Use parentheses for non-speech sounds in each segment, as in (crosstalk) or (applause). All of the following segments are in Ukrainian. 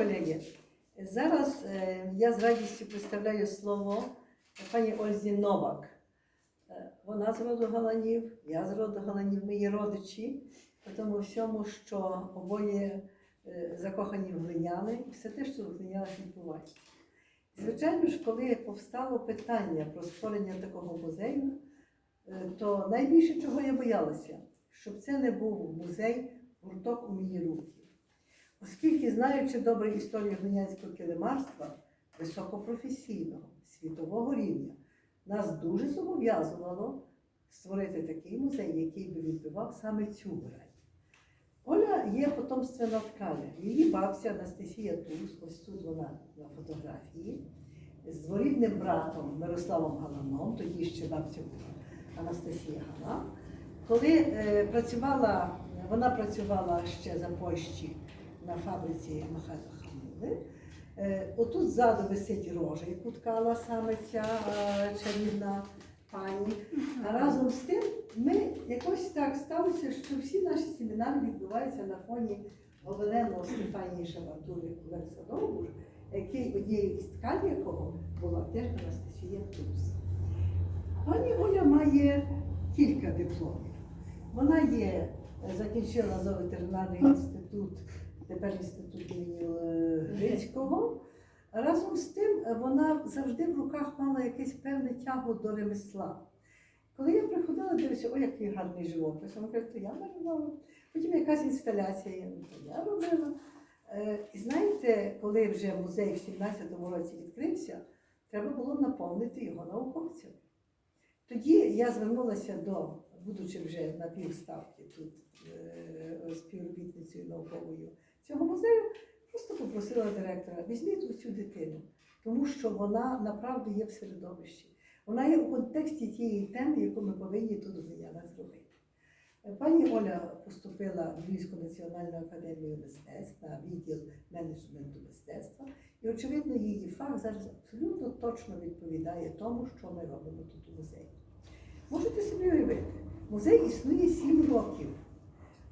колеги, зараз е, я з радістю представляю слово пані Ользі Новак. Е, Вона з роду Галанів, я з роду Галанів, є родичі, по тому всьому, що обоє е, закохані в глиняни, і все те, що в глинянах відбувається. Звичайно ж, коли повстало питання про створення такого музею, то найбільше чого я боялася, щоб це не був музей гурток у мої руки. Оскільки, знаючи добре історію глинянського килимарства, високопрофесійного, світового рівня, нас дуже зобов'язувало створити такий музей, який би відбивав саме цю грань. Оля є потомственна ткаля. Її бабця Анастасія Туз, ось тут вона на фотографії, з дворідним братом Мирославом Галаном, тоді ще бабця була Анастасія Галан. Коли е, працювала, вона працювала ще за Польщі на фабриці Михайла Хамули. Е, отут ззаду висить рожа, яку ткала саме ця е, чарівна пані. А разом з тим ми якось так сталося, що всі наші семінари відбуваються на фоні Говеленого Стефанії Шабатури Олекса Довбуш, який однією із ткань якого була теж Анастасія Туз. Пані Оля має кілька дипломів. Вона є, е, закінчила зооветеринарний інститут, тепер інститут е, Грицького. Разом з тим е, вона завжди в руках мала якесь певне тягу до ремесла. Коли я приходила, дивлюся, о, який гарний живопис. Вона каже, то я малювала. Потім якась інсталяція, я, «Ну, то я робила. Е, І знаєте, коли вже музей в 17-му році відкрився, треба було наповнити його науковцями. Тоді я звернулася до, будучи вже на півставки тут співробітницею науковою цього музею, просто попросила директора, візьміть цю дитину, тому що вона направду є в середовищі. Вона є у контексті тієї теми, яку ми повинні тут в зробити. Пані Оля поступила в Львівську національну академію мистецтв на відділ менеджменту мистецтва, і, очевидно, її фах зараз абсолютно точно відповідає тому, що ми робимо тут у музеї. Можете собі уявити, музей існує 7 років.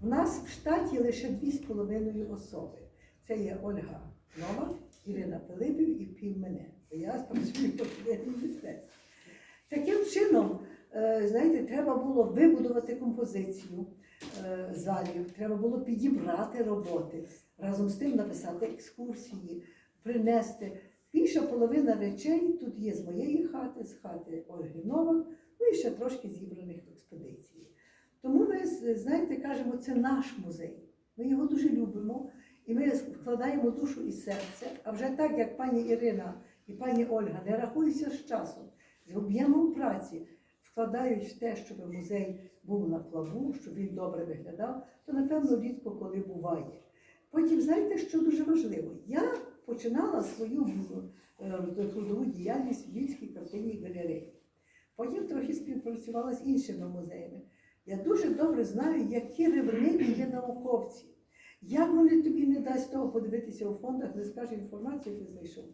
У нас в штаті лише 2,5 особи. Це є Ольга Нова, Ірина Пилипів і пів мене. Бо Я працюю в академії. Таким чином, е, знаєте, треба було вибудувати композицію е, залів, треба було підібрати роботи, разом з тим написати екскурсії, принести. Більша половина речей тут є з моєї хати, з хати Ольги Новак, ну і ще трошки зібраних в експедиції. Тому ми, знаєте, кажемо, це наш музей. Ми його дуже любимо і ми вкладаємо душу і серце. А вже так, як пані Ірина і пані Ольга не рахуються з часом, з об'ємом праці, вкладають в те, щоб музей був на плаву, щоб він добре виглядав, то напевно рідко коли буває. Потім, знаєте, що дуже важливо? Я починала свою е, трудову діяльність в Львівській картинній галереї. Потім трохи співпрацювала з іншими музеями. Я дуже добре знаю, які ревниві є науковці. Як вони тобі не дасть того подивитися у фондах, не скаже інформацію, яку знайшов.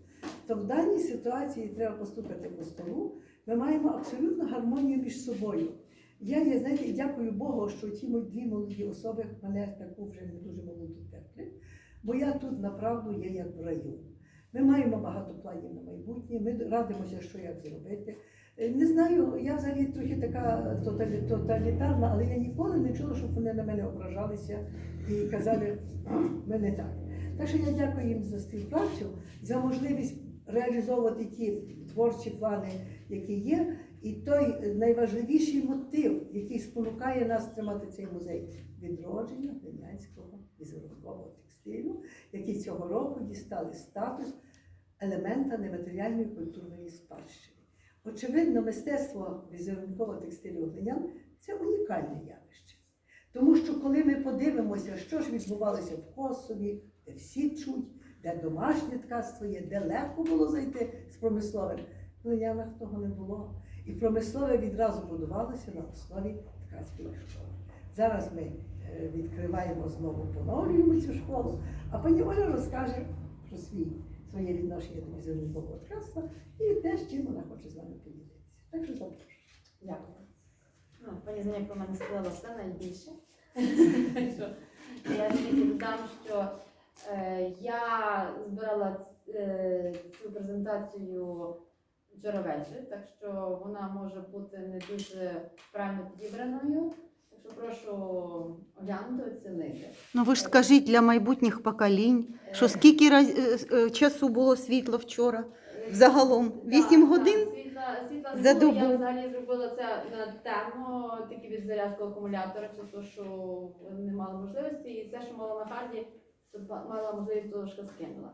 То в даній ситуації треба постукати по столу. Ми маємо абсолютну гармонію між собою. Я є, знаєте, дякую Богу, що ті дві молоді особи мене таку вже не дуже молоду терплять, бо я тут направду є як в раю. Ми маємо багато планів на майбутнє, ми радимося, що як зробити. Е, Не знаю, я взагалі трохи така тоталі- тоталітарна, але я ніколи не чула, щоб вони на мене ображалися і казали, ми не так. Так що я дякую їм за співпрацю, за можливість реалізовувати ті творчі плани, які є, і той найважливіший мотив, який спонукає нас тримати цей музей відродження глинянського візерункового текстилю, які цього року дістали статус елемента нематеріальної культурної спадщини. Очевидно, мистецтво візерункового текстилю глинян це унікальне явище. Тому що коли ми подивимося, що ж відбувалося в Косові, де всі чуть, де домашнє ткацтво є, де легко було зайти з промисловим, в глинянах того не було. І промислове відразу будувалося на основі ткацької школи. Зараз ми е, відкриваємо знову, поновлюємо цю школу, а пані Оля розкаже про свій, своє відношення до візерункового ткацтва і те, з чим вона хоче з нами поділитися. Так що запрошую. Дякую. Ну, пані Зиня про мене сказала все найбільше. (laughs) Я тільки додам, що Е, Я збирала е, цю презентацію вчора ввечері, так що вона може бути не дуже правильно підібраною. Так що прошу оглянути, оцінити. Ну ви ж скажіть для майбутніх поколінь, що Е, скільки раз, е, е, часу було світло вчора? Взагалом Так, вісім так, годин Світла, світла не за було. Я взагалі зробила це на темно, тільки від зарядку акумулятора, через те, що не мала можливості, і все, що мала на харді, то мала можливість трошки скинула.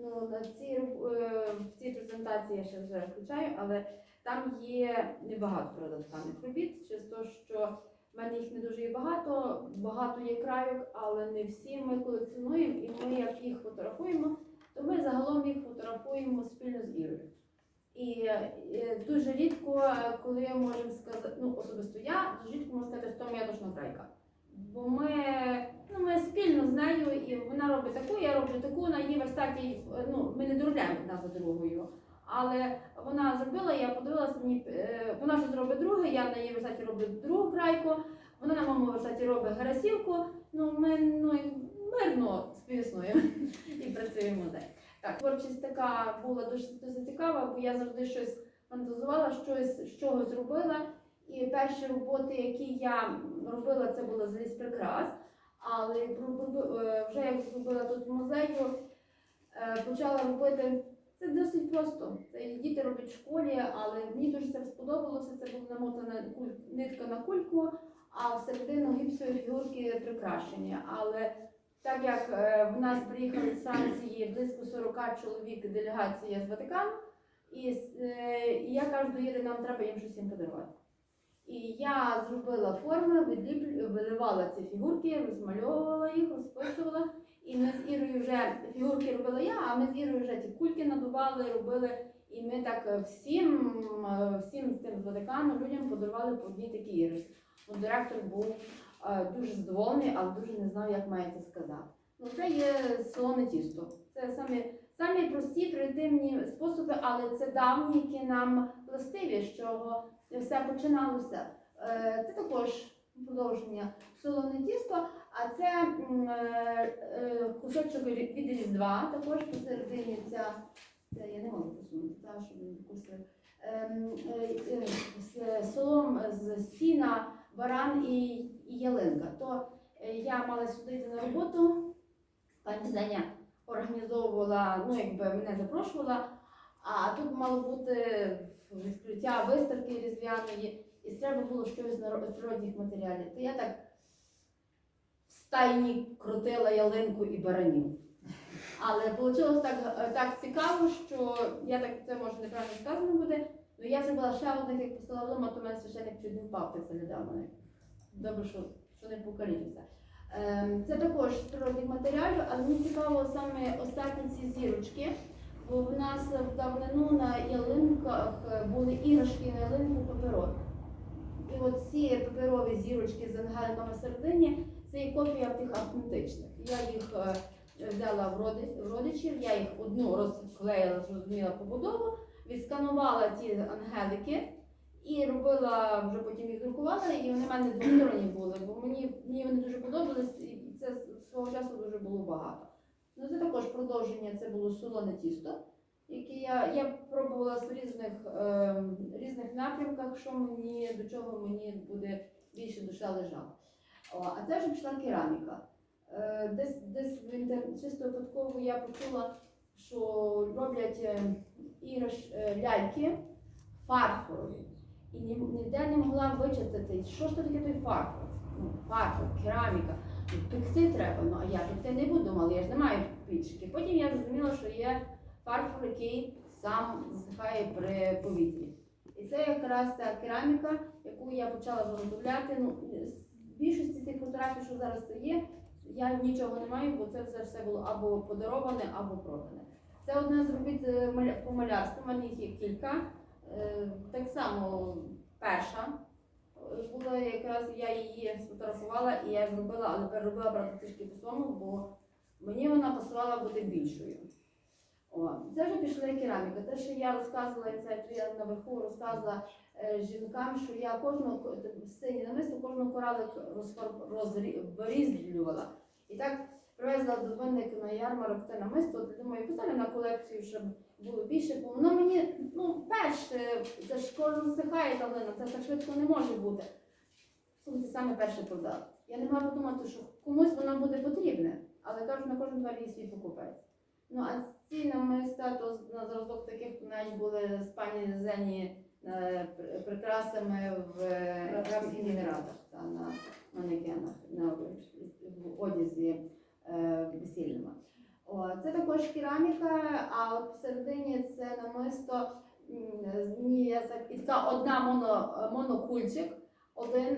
Ну, на цій, е, в цій презентації я ще вже включаю, але там є небагато продативних робіт, через те, що в мене їх не дуже є багато, багато є крайок, але не всі ми колекціонуємо, і ми як їх фотографуємо, то ми загалом їх фотографуємо спільно з Ірою. І е, дуже рідко, коли можемо сказати, ну особисто я дуже рідко можу сказати, що моя точно крайка. Бо ми, ну, ми спільно з нею, і вона робить таку, я роблю таку, на її верстаті, ну, ми не доробляємо одна за другою. Але вона зробила, я подивилася, мені, е, вона щось зробить друге, я на її верстаті роблю другу крайку, вона на моєму верстаті робить гарасівку. Ну, ми ну, мирно співіснуємо (laughs) і працюємо далі. Так, творчість така була дуже, цікава, бо я завжди щось фантазувала, щось з чогось робила. І перші роботи, які я робила, це було з ліс прикрас. Але е, вже як робила тут музею, е, почала робити. Це досить просто. Це діти роблять в школі, але мені дуже це сподобалося. Це була намотана нитка на кульку, а всередину гіпсові фігурки прикрашені. Але так як е, в нас приїхали з Франції близько 40 чоловік делегація з Ватикану, і, е, і я кажу до Іри, нам треба їм щось їм подарувати. І я зробила форми, виливала ці фігурки, розмальовувала їх, розписувала. І ми з Ірою вже фігурки робила я, а ми з Ірою вже ті кульки надували, робили. І ми так е, всім, е, всім тим Ватикану людям подарували по одній такій ірисі. От директор був е, дуже задоволений, але дуже не знав, як має це сказати. Ну, це є солоне тісто. Це самі, самі прості, примітивні способи, але це давні, які нам властиві, з чого все починалося. Це також продовження солоне тісто, а це е, е, кусочок від Різдва, також посередині ця, це я не можу посунути, та, щоб він вкусив. Ем, е, е, з солом з сіна, баран і, і ялинка. То е, я мала сюди йти на роботу, пані Зеня організовувала, ну якби мене запрошувала, а тут мало бути відкриття виставки різдвяної, і треба було щось з природних матеріалів. То я так стайні крутила ялинку і баранів. Але вийшло так, так цікаво, що я так це може неправильно сказано буде. Ну я зробила ще одних, як постала вдома, то мене священник чуть не впав, так заглядав мене. Добре, що, що не покалічився. Ем, Це також з природних матеріалів, але мені цікаво саме останні ці зірочки, бо в нас в давнину на ялинках були іграшки на ялинку паперові. І от ці паперові зірочки з ангеликами всередині це є копія тих автентичних. Я їх е, взяла в родичів, я їх одну розклеїла, зрозуміла побудову, відсканувала ті ангелики і робила, вже потім їх друкувала, і вони в мене двосторонні були, бо мені, мені вони дуже подобались, і це свого часу дуже було багато. Ну, це також продовження, це було солоне тісто, яке я, я пробувала з різних, е, різних напрямках, що мені, до чого мені буде більше душа лежала. О, а це вже пішла кераміка. Е, Десь, десь в інтер... чисто випадково я почула, що роблять е, іграш е, ляльки фарфорові. І ні, ніде не могла вичитати, що ж то таке той фарфор. Ну, фарфор, кераміка. Пекти треба, ну а я пекти не буду, але я ж не маю пічки. Потім я зрозуміла, що є фарфор, який сам засихає при повітрі. І це якраз ця кераміка, яку я почала виготовляти. Ну, більшості тих фотографій, що зараз є, я нічого не маю, бо це все, все було або подароване, або продане. Це одна з робіт е, по малярству, в мене їх є кілька. Е, Так само перша е, була якраз я її сфотографувала і я зробила, але переробила правда трішки по-своєму, бо мені вона пасувала бути більшою. О, це вже пішла кераміка. Те, що я розказувала, це я наверху розказувала жінкам, що я кожного ко- сині намисто кожного коралик розфар- розрі- вирізблювала. І так привезла до на ярмарок те намисто, думаю, поставлю на колекцію, щоб було більше. Бо воно мені, ну, перше, це ж коли засихає та глина, це так швидко не може бути. Слухайте, саме перше продала. Я не мала подумати, що комусь воно буде потрібне, але кажу, на кожен твар є свій покупець. Ну а ці намиста, то на зразок таких навіть були з пані Зені е, прикрасами в е, Арабських Еміратах та на манекенах, на в одязі е, весільному. Це також кераміка, а от посередині це намисто і така одна моно, монокульчик. Один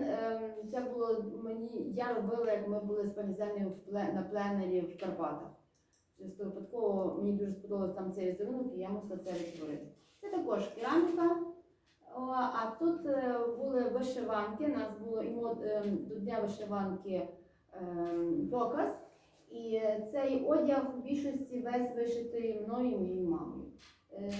це було мені, я робила, як ми були з паніземною на пленері в Карпатах. Чисто випадково мені дуже сподобався там цей візерунок, і я мусила це відтворити. Це також кераміка. А тут е, були вишиванки. У нас було і мод, до дня вишиванки ем, показ. І цей одяг в більшості весь вишитий мною і моєю мамою. Е,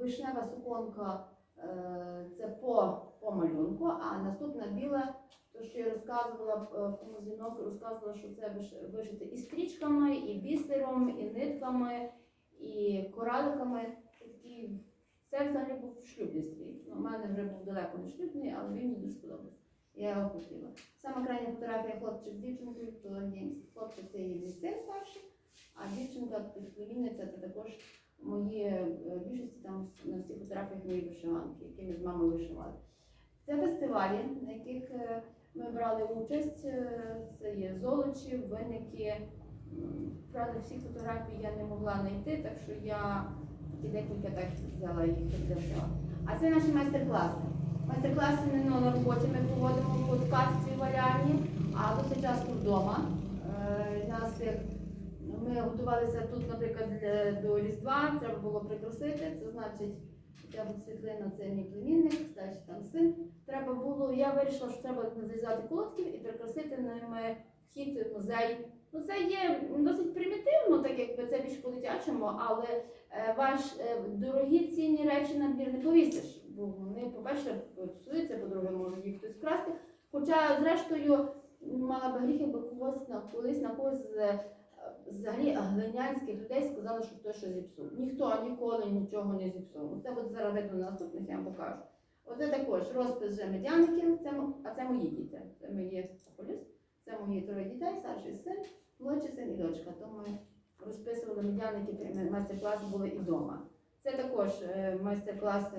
Вишнева суконка е, це по, по малюнку, а наступна біла, то що я розказувала, е, кому жінок розказувала, що це виш- вишите і стрічками, і бісером, і нитками, і кораликами. Такі це взагалі був шлюбний стрій. Ну, у мене вже був далеко не шлюбний, але він мені дуже сподобався. Я його хотіла. Сама крайня фотографія хлопчик з дівчинкою, то хлопчик це її син старший, а дівчинка племінниця це також мої е, більшості там на всіх фотографіях мої вишиванки, які ми з мамою вишивали. Це фестивалі, на яких е, ми брали участь. Е, Це є золочі, винники. М, Правда, всі фотографії я не могла знайти, так що я і декілька так взяла їх для взяла. А це наші майстер-класи. Майстер-класи не на роботі ми проводимо по ткацтві валянні, а досить часто вдома. Е, ми готувалися тут, наприклад, до Різдва, треба було прикрасити. Це значить, ця от світлина це мій племінник, старший там син. Треба було, я вирішила, що треба зв'язати колодків і прикрасити ними вхід в музей. Ну це є досить примітивно, так якби це більш по-дитячому, але е, ваш е, дорогі цінні речі на двір не повісиш. Бо вони, по-перше, псуються, по-друге, може їх хтось вкрасти. Хоча, зрештою, мала би гріх, якби когось на колись на когось з е, взагалі глинянських людей сказали, що хтось щось зіпсув. Ніхто ніколи нічого не зіпсував. Це от зараз видно на наступних, я вам покажу. Оце також розпис вже медяників, це, а це мої діти. Це мої полюс, це мої троє дітей, старший син, молодший син і дочка. То ми розписували медяники, майстер-класи були і вдома. Це також е, майстер-класи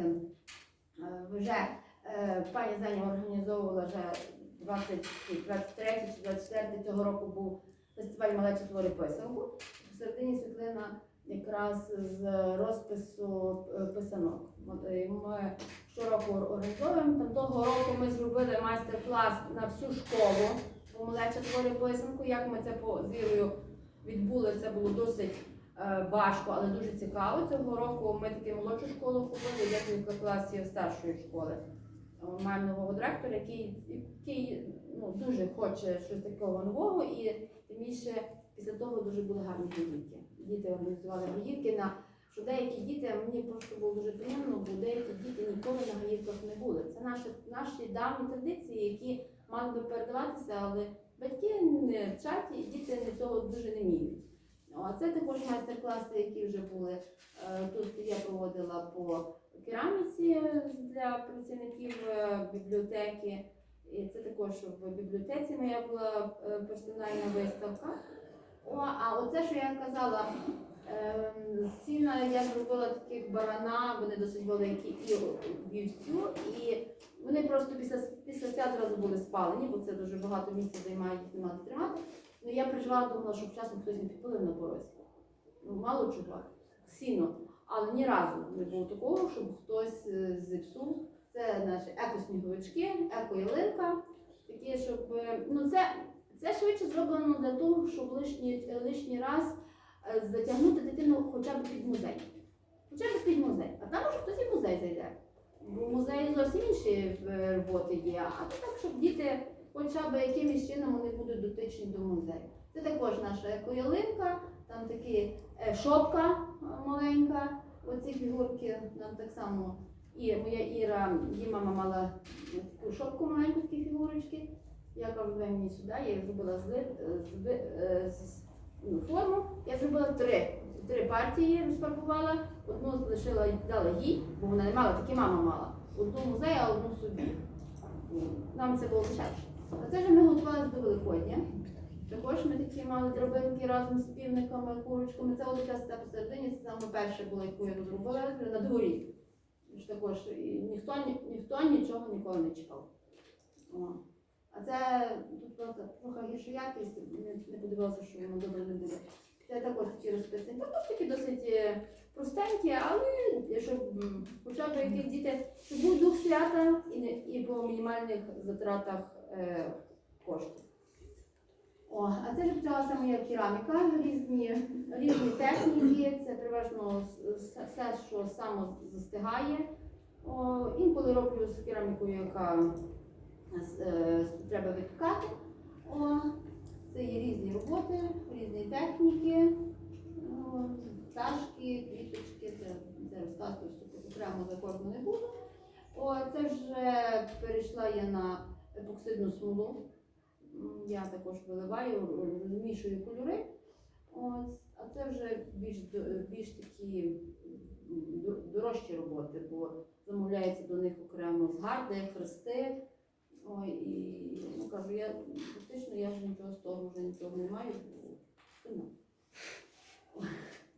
е, вже е, пані Зеня організовувала вже 20, 23 чи 24 цього року був фестиваль малечі твори писанку. В середині світлина якраз з розпису писанок. Ми щороку організовуємо. Того року ми зробили майстер-клас на всю школу по малечі твори писанку. Як ми це по з відбули, це було досить е, важко, але дуже цікаво. Цього року ми таки молодшу школу купили, декілька класів старшої школи. Е, Маємо нового директора, який, який ну, дуже хоче щось такого нового і тим більше після того дуже були гарні гаївки. Діти організували гаївки на що деякі діти мені просто було дуже приємно, бо деякі діти ніколи на гаївках не були. Це наші, наші давні традиції, які мали би передаватися, але батьки не вчать і діти не того дуже не вміють. Ну, А це також майстер-класи, які вже були. Е, Тут я проводила по кераміці для працівників е, бібліотеки. І це також в бібліотеці моя була е, персональна виставка. О, а оце, що я казала, сіна я зробила таких барана, вони досить великі і вівцю, і вони просто після, після свят одразу були спалені, бо це дуже багато місця займає, їх мати тримати. Ну я переживала, думала, щоб часом хтось не підпалив на порозі. Ну, мало чого, сіно. Але ні разу не було такого, щоб хтось е, зіпсув. Це наші еко-сніговички, еко-ялинка. Такі, щоб е, ну це, це швидше зроблено для того, щоб лишній, лишній раз затягнути дитину хоча б під музей. Хоча б під музей. А там може хтось і в музей зайде. Бо в музеї зовсім інші е, роботи є. А то так, щоб діти хоча б якимось чином вони будуть дотичні до музею. Це також наша еко-ялинка, там такі е, шопка е, маленька. Оці фігурки нам так само. І моя Іра, її мама мала таку шопку маленьку, такі фігурочки. Я кажу, дай мені сюди, я їх зробила з, з, е, з ну, форму. Я зробила три, три партії, розфарбувала. Одну залишила дала їй, бо вона не мала, тільки мама мала. Одну в музей, а одну собі. Нам це було дешевше. А це вже ми готувалися до Великодня. Також ми такі мали драбинки разом з півниками, курочками. Це от якраз та посередині, це саме перше було, яку я тут на дворі. Також і ніхто, ні- ніхто нічого ніколи не чекав. А це тут правда, трохи гірша якість, не, подивилася, що воно добре не буде. Це також такі розписані. Також такі досить е, простенькі, але м, хоча б якісь діти, щоб був дух свята і, і по мінімальних затратах е, коштів. О, а це ж почалася моя кераміка, різні, різні техніки, це переважно все, що само застигає. О, інколи роблю з керамікою, яка треба випікати. О, це є різні роботи, різні техніки, пташки, квіточки, це, це розказую, що окремо за не буду. О, це вже перейшла я на епоксидну смолу. Я також виливаю, р- змішую кольори. Ось, а це вже більш, більш такі дорожчі роботи, бо замовляється до них окремо згарди, хрести. Ой, і ну, кажу, я фактично я ж нічого з того вже нічого не маю.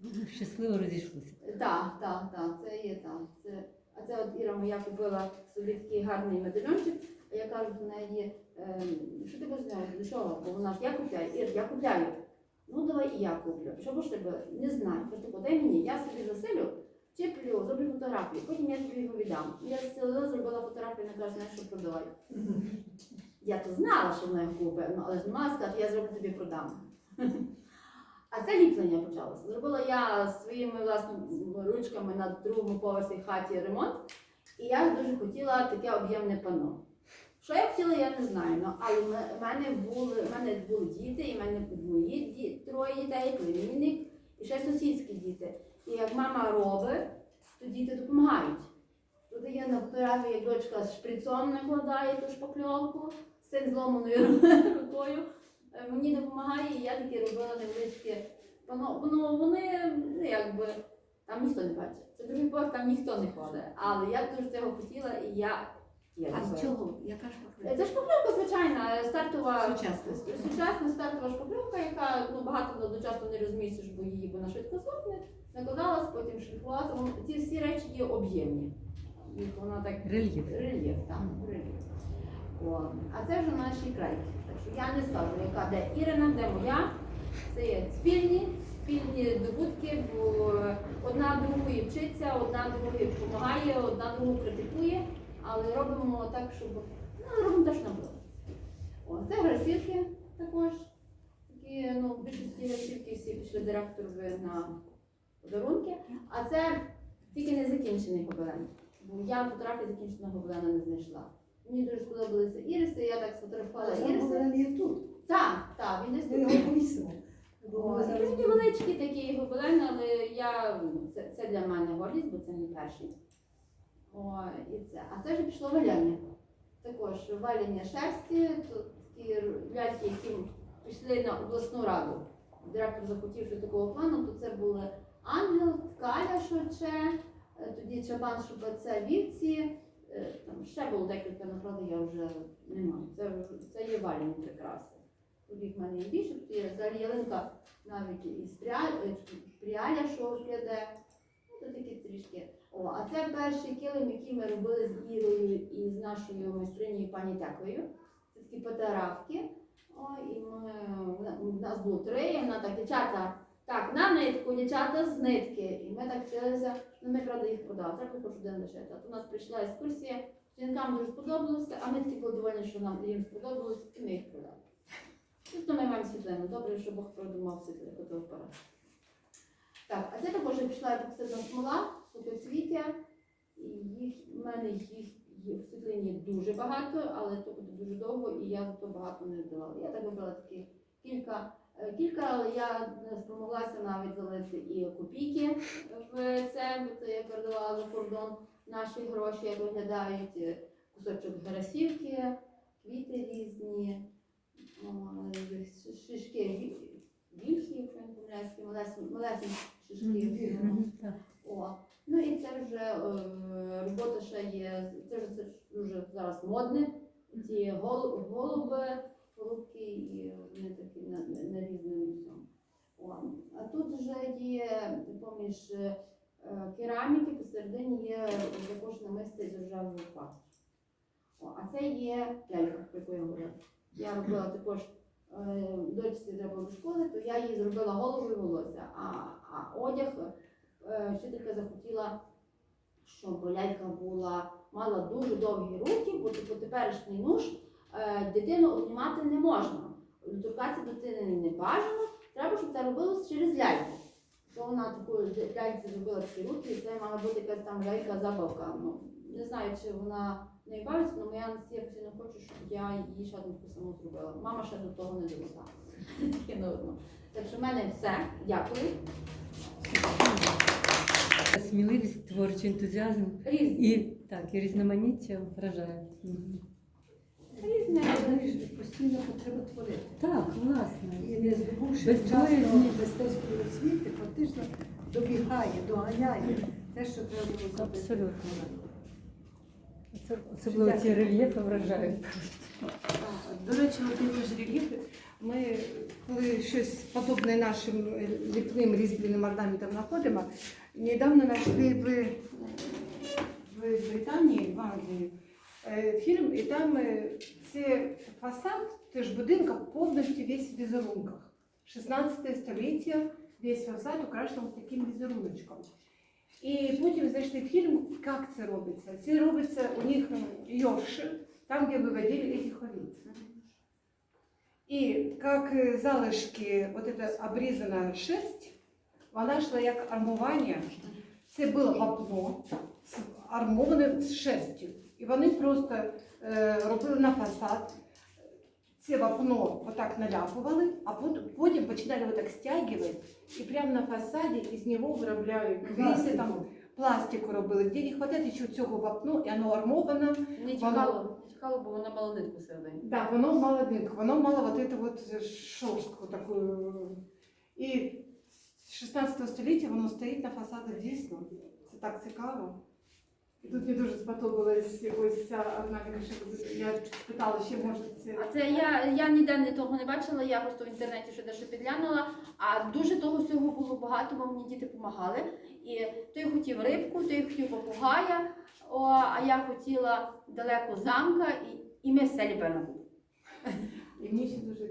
ну, Щасливо розійшлися. Так, так, так, це є так. Це, а це от Іра моя купила собі такий гарний медальончик, а я кажу до неї, ем, що ти будеш для чого? Бо вона ж я купляю, Ір, я купляю. Ну давай і я куплю. Що будеш тебе? Не знаю. Кажу, тако, дай мені, я собі заселю, чіплю, зроблю фотографію, потім я тобі його віддам. Я зселила, зробила фотографію, каже, знаєш, що продавай. Я то знала, що вона його купить, ну, але ж не мала сказати, я зроблю тобі продам. А це ліплення почалося. Зробила я своїми власними ручками на другому поверсі хаті ремонт, і я дуже хотіла таке об'ємне панно. Що я хотіла, я не знаю. Ну, але в мене були, в мене були діти, і в мене мої ді- троє дітей, племінник і ще сусідські діти. Мама робить, то діти допомагають. Тут є на фотографії, як дочка з шприцом накладає ту шпакльовку, син зломаною (laughs) рукою. Е, Мені допомагає, і я такі робила невеличкі. Воно вони ну, якби там ніхто не бачить. Це другий поверх, там ніхто не ходить. Але я дуже цього хотіла, і я. я А з чого? Яка Е, Це шпакльовка звичайна, стартова Сучасна. сучасна стартова шпакльовка, яка ну, багато одночасно не розмістиш, бо її вона швидко злопне. Накладалась, потім шліфувалася. Ці всі речі є об'ємні. Вона так Рельєф. рельєф, так, рельєф. О, а це вже наші крайки. Так що я не скажу, яка де Ірина, де моя. Це є спільні, спільні добутки, бо одна другої вчиться, одна другої допомагає, одна другу критикує, але робимо так, щоб ну, робимо те, що нам подобається. О, це грасівки також. Такі, ну, більшості грасівки всі пішли директорові на подарунки. А це тільки не закінчений гобелен. Бо я фотографії закінченого гобелена не знайшла. Мені дуже сподобалися іриси, я так сфотографувала іриси. Є тут. Так, так, він десь Ми тут. його повісимо. О, і Він невеличкий такий гобелен, але я, це, це для мене гордість, бо це мій перший. О, і це. А це вже пішло валяння. Також валяння шерсті, тут такі ляльки, які пішли на обласну раду. Директор захотів що такого плану, то це були ангел, ткаля шоче, е, тоді чабан шубаце вівці. е, Там ще було декілька, направду я вже не маю. Це, це є валяння прикраси. Їх в мене є більше, є взагалі ялинка навіть із е, пряля, що кляде. Ну, то такі трішки. О, а це перший килим, який ми робили з Ірою і з нашою майстринею пані Теклею. Це такі фотографки. О, і ми, у нас було три, і вона так, дівчата, так, на нитку, дівчата з нитки. І ми так вчилися, ну ми правда їх продали, треба хоч один лишити. То у нас прийшла екскурсія, жінкам дуже сподобалося, а ми такі були довольні, що нам їм сподобалось, і ми їх продали. Тобто ми маємо світлину. Добре, що Бог продумав світлину фотоапарат. Так, а це також пішла епоксидна смола, Їх, в мене їх в світлині дуже багато, але то буде дуже довго, і я за то багато не вдавала. Я так вибрала такі кілька, кілька, але я не спромоглася навіть залити і копійки в це, це я передавала за кордон наші гроші, як виглядають е, кусочок грасівки, квіти різні, шишки віхи, якщо не помиляюсь, малесенькі шишки. О, ну і це вже е, робота ще є, це вже дуже зараз модне. Ці голуби, голубки, і вони такі на, на. О, а тут вже є поміж е, кераміки, посередині є також намисте з ржавого факту. О, а це є лялька, про яку я говорила. Я робила також е, дочці треба до школи, то я їй зробила голову і волосся, а, а одяг е, вчителька захотіла, щоб лялька була, мала дуже довгі руки, бо по теперішній нуж е, дитину обнімати не можна. Торкатися дитини не бажано, треба, щоб це робилося через ляльку. То вона таку ляльці зробила такі руки, і це мала бути якась там лялька забавка. Ну, не знаю, чи вона не бавиться, але моя Анастасія постійно хоче, щоб я їй ще одну саму зробила. Мама ще до того не доросла. (laughs) Таке одну. Так що в мене все. Дякую. Сміливість, творчий ентузіазм Різні. і так, і різноманіття вражає. Різне. Знаєш, постійно потреба творити. Так, власне. І не здобувши Без вчасно мистецької освіти, фактично добігає, доганяє те, що треба було зробити. Абсолютно. Це, особливо ці рельєфи вражають. До речі, от ж рельєфи, ми коли щось подобне нашим ліпним різьбленим орнаментам знаходимо, недавно знайшли в, в Британії, в Англії, е, фільм, і там е, це фасад теж будинка повністю весь в візерунках. 16 століття, весь фасад украшений таким візеруночком. І потім знайшли фільм, як це робиться. Це робиться у них Йоркшир, там, где выводили этих овец. И как э, залишки, вот эта обрізана шерсть, вона йшла як армування. Це було вапно, з- армоване з шерстю. І вони просто е, робили на фасад. Це вапно отак наляпували, а потім, потім починали отак стягувати, і прямо на фасаді із нього виробляють квіти, там пластику робили. Де не вистачає ще цього вапно, і воно армоване. Не тікало, не тікало, бо вона мала нитку всередині. Да, воно мало нитку, воно мало вот эту вот шорстку таку. І з 16 століття воно стоїть на фасадах дійсно. Це так цікаво. І тут мені дуже сподобалась ось ця орнаментка, що я питала, ще може це. А це я, я ніде не того не бачила, я просто в інтернеті ще дещо підглянула. А дуже того всього було багато, бо мені діти допомагали. І той хотів рибку, той хотів попугая, о, а я хотіла далеко замка, і, і ми все ліпили на. І мені ще дуже